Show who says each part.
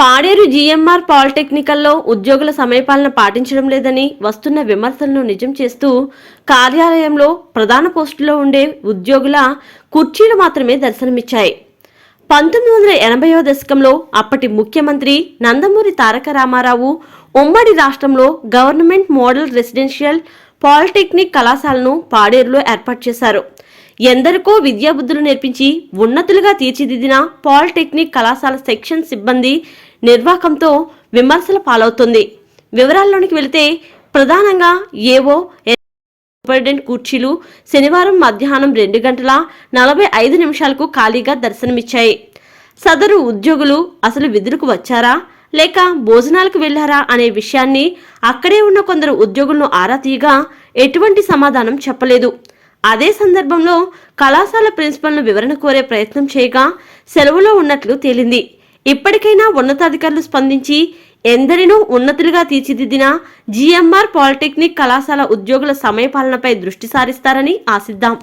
Speaker 1: Paderu GMR పాలిటెక్నికల్లో ఉద్యోగుల సమయపాలన పాటించడం లేదని వస్తున్న విమర్శలను నిజం చేస్తూ కార్యాలయంలో ప్రధాన పోస్టులో ఉండే ఉద్యోగుల కుర్చీలు మాత్రమే దర్శనమిచ్చాయి. పంతొమ్మిది వందల ఎనభైవ దశకంలో అప్పటి ముఖ్యమంత్రి నందమూరి తారక రామారావు ఉమ్మడి రాష్ట్రంలో గవర్నమెంట్ మోడల్ రెసిడెన్షియల్ పాలిటెక్నిక్ కళాశాలను పాడేరులో ఏర్పాటు చేశారు. ఎందరికో విద్యాబుద్ధులు నేర్పించి ఉన్నతులుగా తీర్చిదిద్దిన పాలిటెక్నిక్ కళాశాల సెక్షన్ సిబ్బంది నిర్వాహకంతో విమర్శల పాలవుతుంది. వివరాల్లోనికి వెళితే ప్రధానంగా ఏవో సూపరింటెండెంట్ కుర్చీలు శనివారం మధ్యాహ్నం రెండు గంటల నలభై ఐదు నిమిషాలకు ఖాళీగా దర్శనమిచ్చాయి. సదరు ఉద్యోగులు అసలు విధులకు వచ్చారా? లేక భోజనాలకు వెళ్ళారా అనే విషయాన్ని అక్కడే ఉన్న కొందరు ఉద్యోగులను ఆరా తీయగా ఎటువంటి సమాధానం చెప్పలేదు. అదే సందర్భంలో కళాశాల ప్రిన్సిపల్ను వివరణ కోరే ప్రయత్నం చేయగా సెలవులో ఉన్నట్లు తేలింది. ఇప్పటికైనా ఉన్నతాధికారులు స్పందించి ఎందరినో ఉన్నతులుగా తీర్చిదిద్దిన జీఎంఆర్ పాలిటెక్నిక్ కళాశాల ఉద్యోగుల సమయపాలనపై దృష్టి సారిస్తారని ఆశిద్దాం.